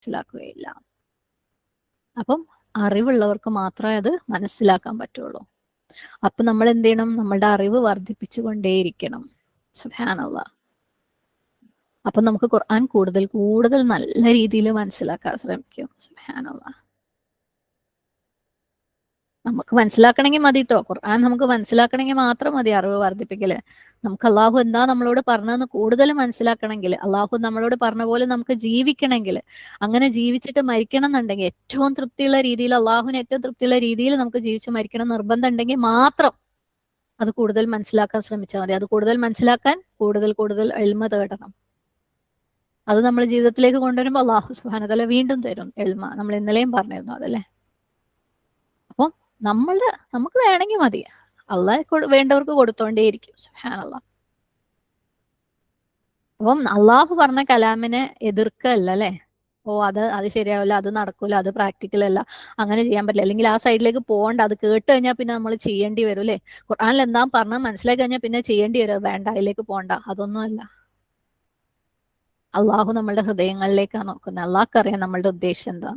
മനസ്സിലാക്കുകയില്ല. അപ്പം അറിവുള്ളവർക്ക് മാത്രമേ അത് മനസ്സിലാക്കാൻ പറ്റുള്ളൂ. അപ്പൊ നമ്മൾ എന്ത് ചെയ്യണം? നമ്മളുടെ അറിവ് വർദ്ധിപ്പിച്ചുകൊണ്ടേയിരിക്കണം. സുഹാനുള്ള അപ്പൊ നമുക്ക് ഖുർആൻ കൂടുതൽ കൂടുതൽ നല്ല രീതിയിൽ മനസ്സിലാക്കാൻ ശ്രമിക്കും. സുഹാനുള്ള നമുക്ക് മനസ്സിലാക്കണമെങ്കിൽ മതി കേട്ടോ ഖുർആൻ നമുക്ക് മനസ്സിലാക്കണമെങ്കിൽ മാത്രം മതി അറിവ് വർദ്ധിപ്പിക്കൽ. നമുക്ക് അള്ളാഹു എന്താ നമ്മളോട് പറഞ്ഞതെന്ന് കൂടുതൽ മനസ്സിലാക്കണമെങ്കിൽ അള്ളാഹു നമ്മളോട് പറഞ്ഞ പോലെ നമുക്ക് ജീവിക്കണമെങ്കിൽ അങ്ങനെ ജീവിച്ചിട്ട് മരിക്കണം എന്നുണ്ടെങ്കിൽ ഏറ്റവും തൃപ്തിയുള്ള രീതിയിൽ അള്ളാഹുവിന് ഏറ്റവും തൃപ്തിയുള്ള രീതിയിൽ നമുക്ക് ജീവിച്ച് മരിക്കണം നിർബന്ധം ഉണ്ടെങ്കിൽ മാത്രം അത് കൂടുതൽ മനസ്സിലാക്കാൻ ശ്രമിച്ചാൽ മതി. അത് കൂടുതൽ മനസ്സിലാക്കാൻ കൂടുതൽ കൂടുതൽ എൽമ തേടണം. അത് നമ്മൾ ജീവിതത്തിലേക്ക് കൊണ്ടുവരുമ്പോൾ അള്ളാഹു സുഹാനതല വീണ്ടും തരും എൽമ. നമ്മൾ ഇന്നലെയും പറഞ്ഞിരുന്നു അതല്ലേ? നമ്മളുടെ നമുക്ക് വേണമെങ്കിൽ മതി. അള്ളാഹ് വേണ്ടവർക്ക് കൊടുത്തോണ്ടേയിരിക്കും. സുഹാനല്ല അപ്പം അള്ളാഹു പറഞ്ഞ കലാമിനെ എതിർക്കല്ല അല്ലെ? ഓ അത് അത് ശരിയാവില്ല അത് നടക്കൂല അത് പ്രാക്ടിക്കൽ അല്ല അങ്ങനെ ചെയ്യാൻ പറ്റില്ല. അല്ലെങ്കിൽ ആ സൈഡിലേക്ക് പോകണ്ട അത് കേട്ട് കഴിഞ്ഞാൽ പിന്നെ നമ്മൾ ചെയ്യേണ്ടി വരും അല്ലെ? ഖുർആാനിൽ എന്താ പറഞ്ഞാൽ മനസ്സിലാക്കി കഴിഞ്ഞാൽ പിന്നെ ചെയ്യേണ്ടി വരും. വേണ്ട അതിലേക്ക് പോകണ്ട. അതൊന്നുമല്ല അള്ളാഹു നമ്മളുടെ ഹൃദയങ്ങളിലേക്കാണ് നോക്കുന്നത്. അള്ളാഹ്ക്കറിയാം നമ്മളുടെ ഉദ്ദേശം എന്താ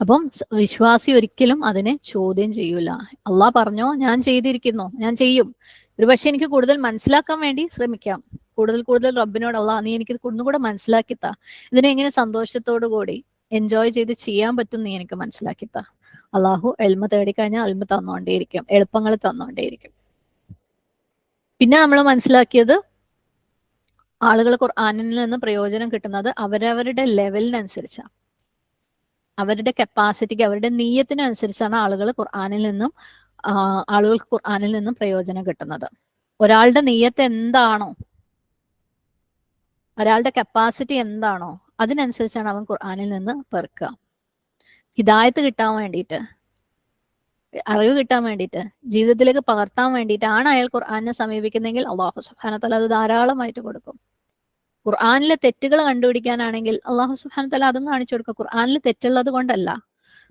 അപ്പം വിശ്വാസി ഒരിക്കലും അതിനെ ചോദ്യം ചെയ്യൂല. അള്ളാഹ് പറഞ്ഞോ ഞാൻ ചെയ്തിരിക്കുന്നു ഞാൻ ചെയ്യും. ഒരു പക്ഷെ എനിക്ക് കൂടുതൽ മനസ്സിലാക്കാൻ വേണ്ടി ശ്രമിക്കാം. കൂടുതൽ കൂടുതൽ റബ്ബിനോട് അള്ളാഹ് നീ എനിക്ക് ഒന്നുകൂടെ മനസ്സിലാക്കിത്താ. ഇതിനെ എങ്ങനെ സന്തോഷത്തോടു കൂടി എൻജോയ് ചെയ്ത് ചെയ്യാൻ പറ്റും നീ എനിക്ക് മനസ്സിലാക്കിത്താ. അള്ളാഹു എൽമ തേടിക്കഴിഞ്ഞാൽ അൽമ തന്നോണ്ടേയിരിക്കും എളുപ്പങ്ങൾ തന്നോണ്ടേയിരിക്കും. പിന്നെ നമ്മൾ മനസ്സിലാക്കിയത് ആളുകൾ ഖുർആാനിൽ നിന്ന് പ്രയോജനം കിട്ടുന്നത് അവരവരുടെ ലെവലിനനുസരിച്ചാണ് അവരുടെ കപ്പാസിറ്റിക്ക് അവരുടെ നീയത്തിനനുസരിച്ചാണ് ആളുകൾ ഖുർആാനിൽ നിന്നും ആളുകൾക്ക് ഖുർആാനിൽ നിന്നും പ്രയോജനം കിട്ടുന്നത്. ഒരാളുടെ നീയത്ത് എന്താണോ ഒരാളുടെ കപ്പാസിറ്റി എന്താണോ അതിനനുസരിച്ചാണ് അവൻ ഖുർആാനിൽ നിന്ന് പെറുക്കുക. ഹിദായത്ത് കിട്ടാൻ വേണ്ടിയിട്ട് അറിവ് കിട്ടാൻ വേണ്ടിയിട്ട് ജീവിതത്തിലേക്ക് പകർത്താൻ വേണ്ടിയിട്ടാണ് അയാൾ ഖുർആാനെ സമീപിക്കുന്നതെങ്കിൽ അള്ളാഹു സുഹാനത്തല അത് ധാരാളമായിട്ട് കൊടുക്കും. ഖുർആാനിലെ തെറ്റുകൾ കണ്ടുപിടിക്കാനാണെങ്കിൽ അള്ളാഹു സുഹാൻ തല അതും കാണിച്ചു കൊടുക്കുക. ഖുർആാനിൽ തെറ്റുള്ളത് കൊണ്ടല്ല.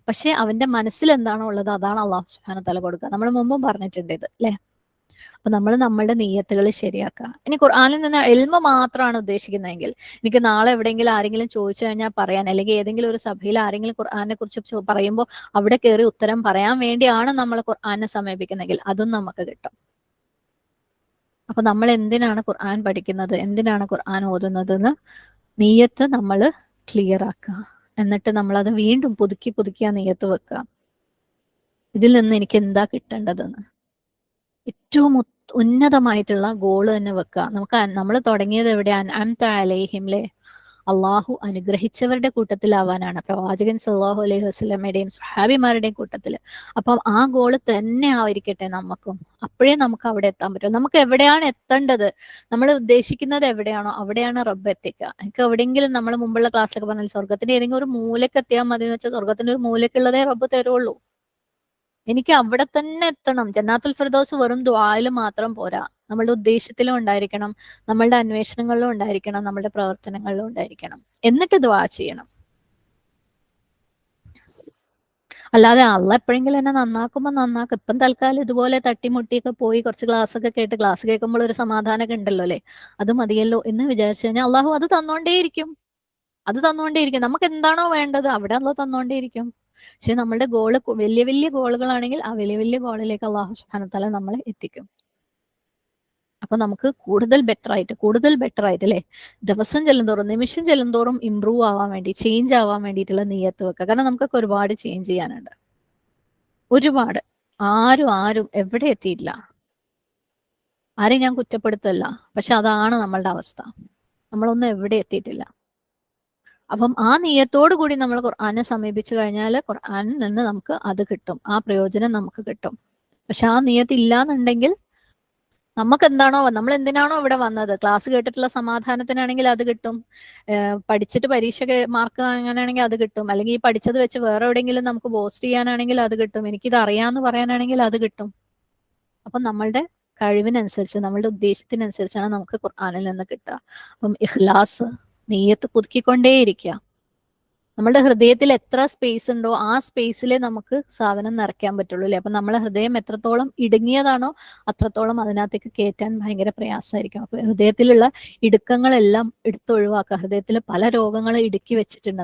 പക്ഷെ അവന്റെ മനസ്സിൽ എന്താണോ ഉള്ളത് അതാണ് അള്ളാഹു സുഹാന തല കൊടുക്കുക. നമ്മൾ മുമ്പും പറഞ്ഞിട്ടുണ്ട് ഇത് അല്ലെ? അപ്പൊ നമ്മൾ നമ്മളുടെ നീയത്തുകൾ ശരിയാക്കുക. ഇനി ഖുർആാനിൽ നിന്ന് എൽമ മാത്രമാണ് ഉദ്ദേശിക്കുന്നതെങ്കിൽ എനിക്ക് നാളെ എവിടെയെങ്കിലും ആരെങ്കിലും ചോദിച്ചു കഴിഞ്ഞാൽ പറയാൻ അല്ലെങ്കിൽ ഏതെങ്കിലും ഒരു സഭയിൽ ആരെങ്കിലും ഖുർആാനെ കുറിച്ച് പറയുമ്പോൾ അവിടെ കയറി ഉത്തരം പറയാൻ വേണ്ടിയാണ് നമ്മൾ ഖുർആാനെ സമീപിക്കുന്നതെങ്കിൽ അതും നമുക്ക് കിട്ടും. അപ്പൊ നമ്മൾ എന്തിനാണ് ഖുർആൻ പഠിക്കുന്നത്? എന്തിനാണ് ഖുർആൻ ഓതുന്നത് എന്ന് നീയത്ത് നമ്മൾ ക്ലിയർ ആക്കുക എന്നിട്ട് നമ്മൾ അത് വീണ്ടും പുതുക്കി പുതുക്കി ആ നീയത്ത് വെക്കുക ഇതിൽ നിന്ന് എനിക്ക് എന്താ കിട്ടേണ്ടതെന്ന്. ഏറ്റവും ഉന്നതമായിട്ടുള്ള ഗോൾ തന്നെ വെക്കുക നമുക്ക് നമ്മൾ തുടങ്ങിയത് എവിടെയാണ് അംതലേഹിംലെ അള്ളാഹു അനുഗ്രഹിച്ചവരുടെ കൂട്ടത്തിലാവാനാണ്. പ്രവാചകൻ സല്ലാഹു അലൈഹി വസ്ലമയുടെയും സുഹാബിമാരുടെയും കൂട്ടത്തിൽ. അപ്പം ആ ഗോൾ തന്നെ ആയിരിക്കട്ടെ നമുക്കും. അപ്പോഴേ നമുക്ക് അവിടെ എത്താൻ പറ്റും നമുക്ക് എവിടെയാണ് എത്തേണ്ടത്? നമ്മൾ ഉദ്ദേശിക്കുന്നത് എവിടെയാണോ അവിടെയാണ് റബ്ബ് എത്തിക്കുക. എനിക്ക് എവിടെയെങ്കിലും നമ്മൾ മുമ്പുള്ള ക്ലാസ്സിലൊക്കെ പറഞ്ഞാൽ സ്വർഗത്തിന്റെ ഏതെങ്കിലും ഒരു മൂലക്ക് എത്തിയാൽ മതി എന്ന് വെച്ചാൽ സ്വർഗത്തിന്റെ ഒരു മൂലക്കുള്ളതേ റബ്ബ് തരുള്ളൂ. എനിക്ക് അവിടെ തന്നെ എത്തണം. ജന്നാത്തുൽ ഫിർദോസ് വെറും ദ്വായിൽ മാത്രം പോരാ. നമ്മളുടെ ഉദ്ദേശത്തിലും ഉണ്ടായിരിക്കണം നമ്മളുടെ അന്വേഷണങ്ങളിലും ഉണ്ടായിരിക്കണം നമ്മളുടെ പ്രവർത്തനങ്ങളിലും ഉണ്ടായിരിക്കണം. എന്നിട്ട് ദ്വാ ചെയ്യണം. അല്ലാതെ അള്ള എപ്പോഴെങ്കിലും എന്നെ നന്നാക്കുമ്പോൾ നന്നാക്കും. ഇപ്പം തൽക്കാലം ഇതുപോലെ തട്ടിമുട്ടിയൊക്കെ പോയി കുറച്ച് ക്ലാസ് ഒക്കെ കേട്ട് ക്ലാസ് കേൾക്കുമ്പോൾ ഒരു സമാധാനമൊക്കെ ഉണ്ടല്ലോ അല്ലെ? അത് മതിയല്ലോ എന്ന് വിചാരിച്ചു കഴിഞ്ഞാൽ അള്ളാഹു അത് തന്നോണ്ടേയിരിക്കും. അത് തന്നോണ്ടേയിരിക്കും. നമുക്ക് എന്താണോ വേണ്ടത് അവിടെ അള്ള തന്നോണ്ടേയിരിക്കും. പക്ഷെ നമ്മളുടെ ഗോൾ വലിയ വലിയ ഗോളുകളാണെങ്കിൽ ആ വലിയ വലിയ ഗോളിലേക്ക് അള്ളാഹു സുഹാനത്താലെ നമ്മളെ എത്തിക്കും. അപ്പൊ നമുക്ക് കൂടുതൽ ബെറ്റർ ആയിട്ട് കൂടുതൽ ബെറ്റർ ആയിട്ട് അല്ലെ ദിവസം ചെല്ലുന്തോറും നിമിഷം ചെല്ലുന്തോറും ഇമ്പ്രൂവ് ആവാൻ വേണ്ടി ചേഞ്ച് ആവാൻ വേണ്ടിയിട്ടുള്ള നീയത്ത് വെക്കുക. കാരണം നമുക്കൊക്കെ ഒരുപാട് ചേഞ്ച് ചെയ്യാനുണ്ട്. ഒരുപാട്. ആരും ആരും എവിടെ എത്തിയിട്ടില്ല. ആരെയും ഞാൻ കുറ്റപ്പെടുത്തല്ല. പക്ഷെ അതാണ് നമ്മളുടെ അവസ്ഥ. നമ്മളൊന്നും എവിടെ എത്തിയിട്ടില്ല. അപ്പം ആ നീയത്തോടു കൂടി നമ്മൾ ഖുർആാനെ സമീപിച്ചു കഴിഞ്ഞാൽ ഖുർആാനിൽ നിന്ന് നമുക്ക് അത് കിട്ടും. ആ പ്രയോജനം നമുക്ക് കിട്ടും. പക്ഷെ ആ നീയത്ത് ഇല്ലാന്നുണ്ടെങ്കിൽ നമുക്ക് എന്താണോ നമ്മൾ എന്തിനാണോ ഇവിടെ വന്നത്? ക്ലാസ് കേട്ടിട്ടുള്ള സമാധാനത്തിനാണെങ്കിൽ അത് കിട്ടും. പഠിച്ചിട്ട് പരീക്ഷ മാർക്ക് വാങ്ങാനാണെങ്കിൽ അത് കിട്ടും. അല്ലെങ്കിൽ ഈ പഠിച്ചത് വെച്ച് വേറെ എവിടെയെങ്കിലും നമുക്ക് പോസ്റ്റ് ചെയ്യാനാണെങ്കിൽ അത് കിട്ടും. എനിക്കിത് അറിയാമെന്ന് പറയാനാണെങ്കിൽ അത് കിട്ടും. അപ്പം നമ്മളുടെ കഴിവിനനുസരിച്ച് നമ്മളുടെ ഉദ്ദേശത്തിനനുസരിച്ചാണ് നമുക്ക് ഖുർആാനിൽ നിന്ന് കിട്ടുക. അപ്പം ഇഖ്ലാസ് നെയ്യത്ത് പുതുക്കിക്കൊണ്ടേയിരിക്കുക. നമ്മുടെ ഹൃദയത്തിൽ എത്ര സ്പേസ് ഉണ്ടോ ആ സ്പേസിലേ നമുക്ക് സാധനം നിറയ്ക്കാൻ പറ്റുള്ളൂ അല്ലേ? അപ്പൊ നമ്മളെ ഹൃദയം എത്രത്തോളം ഇടുങ്ങിയതാണോ അത്രത്തോളം അതിനകത്തേക്ക് കയറ്റാൻ ഭയങ്കര പ്രയാസമായിരിക്കും. അപ്പൊ ഹൃദയത്തിലുള്ള ഇടുക്കങ്ങളെല്ലാം എടുത്തൊഴിവാക്കുക. ഹൃദയത്തിൽ പല രോഗങ്ങളും ഇടുക്കി വെച്ചിട്ടുണ്ട്